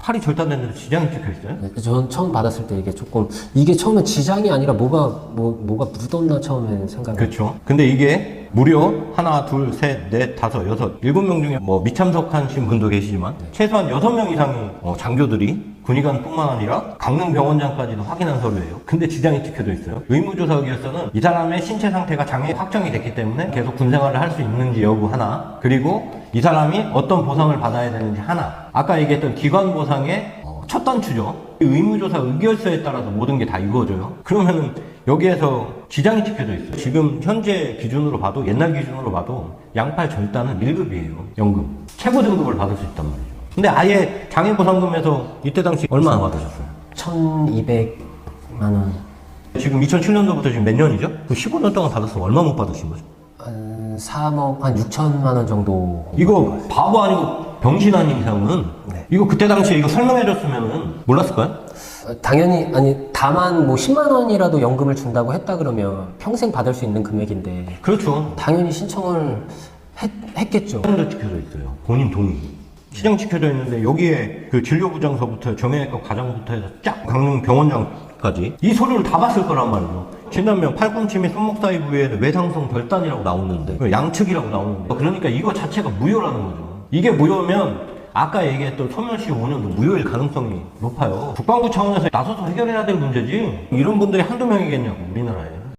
팔이 절단됐는데 지장이 찍혀 있어요? 네, 전 처음 받았을 때 이게 조금 이게 처음에 지장이 아니라 뭐가 뭐 뭐가 묻었나 처음에 생각이 그렇죠. 근데 이게 무려 하나, 둘, 셋, 넷, 다섯, 여섯, 일곱 명 중에 뭐 미참석하신 분도 계시지만 최소한 여섯 명 이상이 어, 장교들이 군의관뿐만 아니라 강릉병원장까지도 확인한 서류예요. 근데 지장이 찍혀져 있어요. 의무조사기에서는 이 사람의 신체 상태가 장애 확정이 됐기 때문에 계속 군생활을 할 수 있는지 여부 하나, 그리고 이 사람이 어떤 보상을 받아야 되는지 하나. 아까 얘기했던 기관 보상의 어, 첫 단추죠. 의무조사 의결서에 따라서 모든 게 다 이루어져요. 그러면은 여기에서 지장이 찍혀져 있어요. 지금 현재 기준으로 봐도 옛날 기준으로 봐도 양팔 절단은 1급이에요. 연금. 최고 등급을 받을 수 있단 말이죠. 근데 아예 장애보상금에서 이때 당시 얼마나 받으셨어요? 1,200만 원, 지금 2007년도부터 지금 몇 년이죠? 그 15년 동안 받았으면 얼마 못 받으신 거죠? 한 3억 한 6천만 원 정도. 이거 바보 아니고 병신 아닌 이상은 네. 이거 그때 당시에 이거 설명해줬으면은 몰랐을까요? 어, 당연히 아니 다만 뭐 10만 원이라도 연금을 준다고 했다 그러면 평생 받을 수 있는 금액인데 그렇죠. 당연히 신청을 했, 했겠죠. 시장도 찍혀져 있어요. 본인 동의. 시장 찍혀져 있는데 여기에 그 진료부장서부터 정형외과 과장부터 해서 쫙 강릉 병원장까지 이 서류를 다 봤을 거란 말이죠. 진단명 팔꿈치 및 손목 사이 부위에 외상성 결단이라고 나오는데 그 양측이라고 나오는데 그러니까 이거 자체가 무효라는 거죠. 이게 무효면 아까 얘기했던 소멸시 5년도 무효일 가능성이 높아요. 국방부 차원에서 나서서 해결해야 될 문제지 이런 분들이 한두 명이겠냐고 우리나라에.